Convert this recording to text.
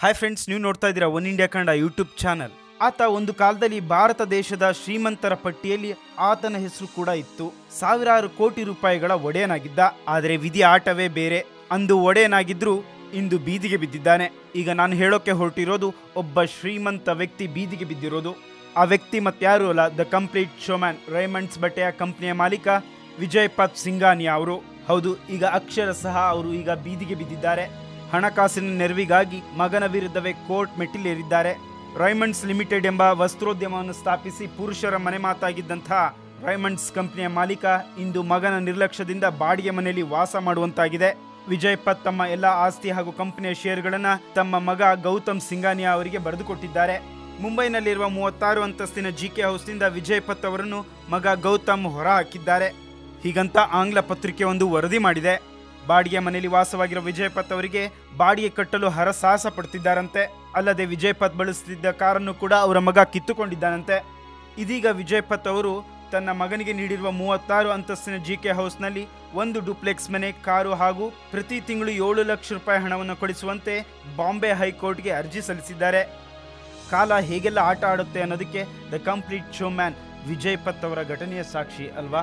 Hi friends ನೀವು ನೋಡ್ತಾ ಇದ್ದೀರಾ One India Kannada YouTube channel ಆತ ಒಂದು ಕಾಲದಲ್ಲಿ ಭಾರತ ದೇಶದ ಶ್ರೀಮಂತರ ಪಟ್ಟಿಯಲ್ಲಿ ಆತನ ಹೆಸರು ಕೂಡ ಇತ್ತು. ಸಾವಿರಾರು ಕೋಟಿ ರೂಪಾಯಿಗಳ ಒಡೆಯನಾಗಿದ್ದ. ಆದರೆ ವಿಧಿ ಆಟವೇ ಬೇರೆ. ಅಂದು ಒಡೆಯನಾಗಿದ್ರು ಇಂದು ಬೀದಿಗೆ ಬಿದ್ದಿದ್ದಾನೆ. ಈಗ ನಾನು ಹೇಳೋಕೆ ಹೊರಟಿರೋದು ಒಬ್ಬ ಶ್ರೀಮಂತ ವ್ಯಕ್ತಿ ಬೀದಿಗೆ ಬಿದ್ದಿರೋದು. ಆ ವ್ಯಕ್ತಿ ಮತ್ತಾರು ಅಲ್ಲ ದ ಕಂಪ್ಲೀಟ್ ಶೋಮ್ಯಾನ್ ರೈಮಂಡ್ಸ್ ಬಟ್ಟೆಯ ಕಂಪ್ನಿಯ ಮಾಲೀಕ ವಿಜಯ್ ಪತ್ ಸಿಂಗಾನಿಯಾ ಅವರು. ಹೌದು, ಈಗ ಅಕ್ಷರ ಸಹ ಅವರು ಈಗ ಬೀದಿಗೆ ಬಿದ್ದಿದ್ದಾರೆ. ಹಣಕಾಸಿನ ನೆರವಿಗಾಗಿ ಮಗನ ವಿರುದ್ಧವೇ ಕೋರ್ಟ್ ಮೆಟ್ಟಿಲೇರಿದ್ದಾರೆ. ರೈಮಂಡ್ಸ್ ಲಿಮಿಟೆಡ್ ಎಂಬ ವಸ್ತ್ರೋದ್ಯಮವನ್ನು ಸ್ಥಾಪಿಸಿ ಪುರುಷರ ಮನೆ ಮಾತಾಗಿದ್ದಂಥ ರೈಮಂಡ್ಸ್ ಕಂಪನಿಯ ಮಾಲೀಕ ಇಂದು ಮಗನ ನಿರ್ಲಕ್ಷ್ಯದಿಂದ ಬಾಡಿಗೆ ಮನೆಯಲ್ಲಿ ವಾಸ ಮಾಡುವಂತಾಗಿದೆ. ವಿಜಯಪತ್ ತಮ್ಮ ಎಲ್ಲ ಆಸ್ತಿ ಹಾಗೂ ಕಂಪನಿಯ ಷೇರುಗಳನ್ನು ತಮ್ಮ ಮಗ ಗೌತಮ್ ಸಿಂಗಾನಿಯಾ ಅವರಿಗೆ ಬರೆದುಕೊಟ್ಟಿದ್ದಾರೆ. ಮುಂಬೈನಲ್ಲಿರುವ ಮೂವತ್ತಾರು ಅಂತಸ್ತಿನ ಜಿ ಕೆ ಹೌಸ್ನಿಂದ ವಿಜಯ್ ಪತ್ ಅವರನ್ನು ಮಗ ಗೌತಮ್ ಹೊರಹಾಕಿದ್ದಾರೆ. ಹೀಗಂತ ಆಂಗ್ಲ ಪತ್ರಿಕೆ ಒಂದು ವರದಿ ಮಾಡಿದೆ. ಬಾಡಿಗೆ ಮನೆಯಲ್ಲಿ ವಾಸವಾಗಿರುವ ವಿಜಯಪತ್ ಅವರಿಗೆ ಬಾಡಿಗೆ ಕಟ್ಟಲು ಹರಸಾಹಸ ಪಡ್ತಿದ್ದಾರಂತೆ ಅಲ್ಲದೆ ವಿಜಯಪತ್ ಬಳಸುತ್ತಿದ್ದ ಕಾರನ್ನು ಕೂಡ ಅವರ ಮಗ ಕಿತ್ತುಕೊಂಡಿದ್ದಾನಂತೆ. ಇದೀಗ ವಿಜಯಪತ್ ಅವರು ತನ್ನ ಮಗನಿಗೆ ನೀಡಿರುವ ಮೂವತ್ತಾರು ಅಂತಸ್ತಿನ ಜಿ ಕೆ ಹೌಸ್ನಲ್ಲಿ ಒಂದು ಡುಪ್ಲೆಕ್ಸ್ ಮನೆ, ಕಾರು ಹಾಗೂ ಪ್ರತಿ ತಿಂಗಳು ಏಳು ಲಕ್ಷ ರೂಪಾಯಿ ಹಣವನ್ನು ಕೊಡಿಸುವಂತೆ ಬಾಂಬೆ ಹೈಕೋರ್ಟ್ಗೆ ಅರ್ಜಿ ಸಲ್ಲಿಸಿದ್ದಾರೆ. ಕಾಲ ಹೇಗೆಲ್ಲ ಆಟ ಆಡುತ್ತೆ ಅನ್ನೋದಕ್ಕೆ the complete show man Vijay ಪತ್ ಅವರ ಘಟನೆಯ ಸಾಕ್ಷಿ ಅಲ್ವಾ?